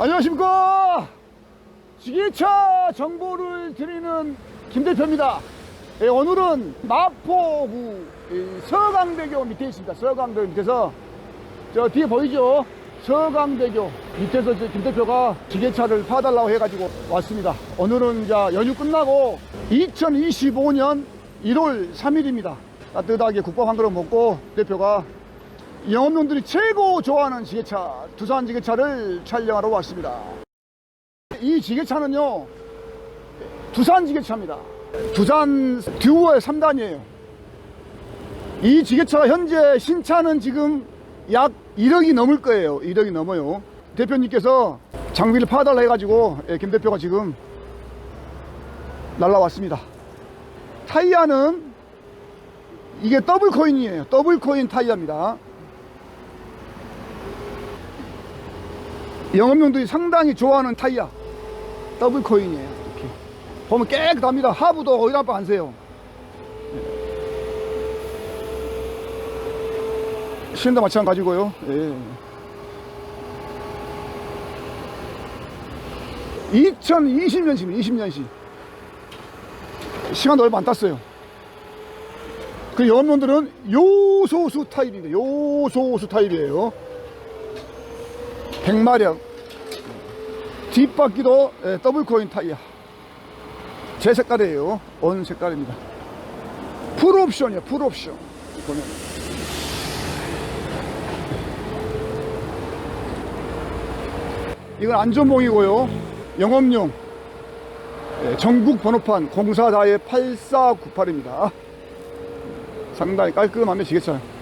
안녕하십니까? 지게차 정보를 드리는 김 대표입니다. 예, 오늘은 마포구 이 서강대교 밑에 있습니다. 서강대교 밑에서 저 뒤에 보이죠? 서강대교 밑에서 김 대표가 지게차를 파달라고 해가지고 왔습니다. 오늘은 이제 연휴 끝나고 2025년 1월 3일입니다. 따뜻하게 국밥 한 그릇 먹고 대표가 영업용들이 최고 좋아하는 지게차 두산 지게차를 촬영하러 왔습니다. 이 지게차는요 두산 지게차입니다. 두산 듀오의 3단이에요. 이 지게차가 현재 신차는 지금 약 1억이 넘을 거예요. 1억이 넘어요. 대표님께서 장비를 파달라 해가지고 예, 김 대표가 지금 날라왔습니다. 타이어는 이게 더블 코인이에요. 더블 코인 타이어입니다 영업용들이 상당히 좋아하는 타이어. 더블 코인이에요. 이렇게. 보면 깨끗합니다. 하부도 오일 한번 안 세요. 시운도 마찬가지고요. 예. 2020년식 20년식. 시간도 얼마 안 땄어요. 그 영업용들은 요소수 타입입니다. 요소수 타입이에요 100마력. 뒷바퀴도 예, 더블 코인 타이어. 제 색깔이에요. 온 색깔입니다. 풀 옵션이에요 풀 옵션. 보면 이건 안전봉이고요. 영업용. 예, 전국 번호판 0442 8498입니다. 상당히 깔끔하면 지겠어요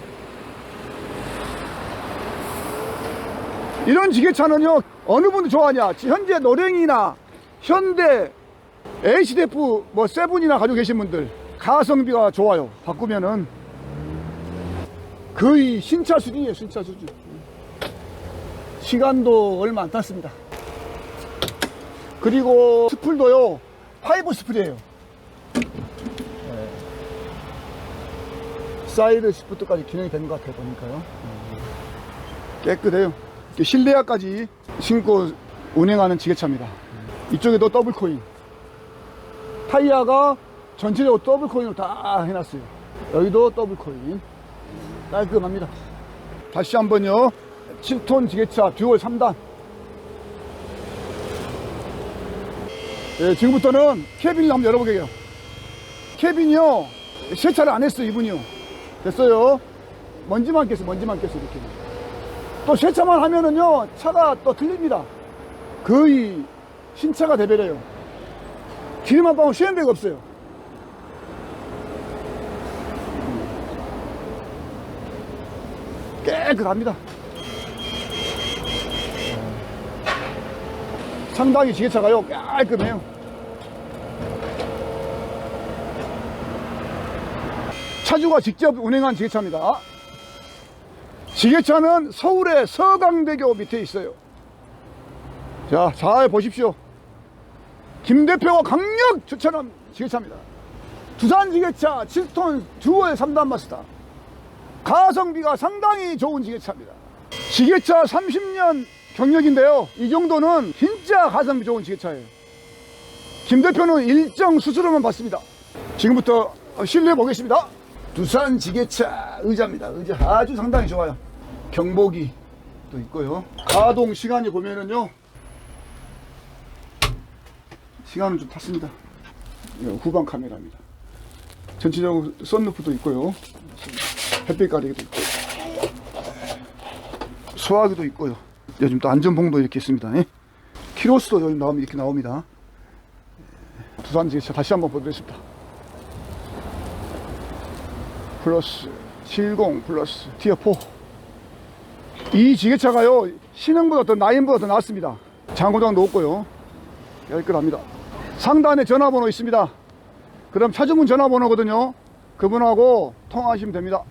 이런 지게차는요 어느 분이 좋아하냐? 현재 노랭이나 현대 HDF 뭐 세븐이나 가지고 계신 분들 가성비가 좋아요. 바꾸면은 거의 신차 수준이에요 신차 수준. 시간도 얼마 안 탔습니다. 그리고 스풀도요 파이브 스풀이에요. 네. 사이드 시프트까지 기능이 되는 것 같아요 보니까요. 깨끗해요. 이렇게 실내화까지 신고 운행하는 지게차입니다. 이쪽에도 더블 코인. 타이어가 전체적으로 더블 코인으로 다 해놨어요. 여기도 더블 코인. 깔끔합니다. 다시 한번요. 7톤 지게차 듀얼 3단. 예, 지금부터는 캐빈을 한번 열어보게요. 캐빈이요. 세차를 안 했어요, 이분이요. 됐어요. 먼지만 깼어, 먼지만 깼어, 이렇게. 또 세차만 하면은요 차가 또 틀립니다. 거의 신차가 되버려요. 방울 쉬는 데가 없어요. 깨끗합니다. 상당히 지게차가요. 깔끔해요. 차주가 직접 운행한 지게차입니다 지게차는 서울의 서강대교 밑에 있어요. 자, 잘 보십시오. 김 대표가 강력 추천한 지게차입니다. 두산 지게차 7톤 듀얼 3단 마스터. 가성비가 상당히 좋은 지게차입니다. 지게차 30년 경력인데요. 이 정도는 진짜 가성비 좋은 지게차예요. 김 대표는 일정 수수료만 받습니다. 지금부터 실내 보겠습니다. 두산 지게차 의자입니다. 의자 아주 상당히 좋아요. 경보기 도 있고요. 가동 시간이 보면은요. 시간은 좀 탔습니다. 후방 카메라입니다. 전체적으로 썬루프도 있고요. 햇빛 가리기도 있고 소화기도 있고요. 요즘 또 안전봉도 이렇게 있습니다. 예? 키로수도 요즘 나오면 이렇게 나옵니다. 예, 두산 지게차 다시 한번 보도록하겠습니다. 플러스 70 플러스 티어 4. 이 지게차가요 신형보다 더 나인보다 더 낫습니다. 장고장도 없고요. 깔끔합니다. 상단에 전화번호 있습니다. 그럼 차주문 전화번호거든요. 그분하고 통화하시면 됩니다.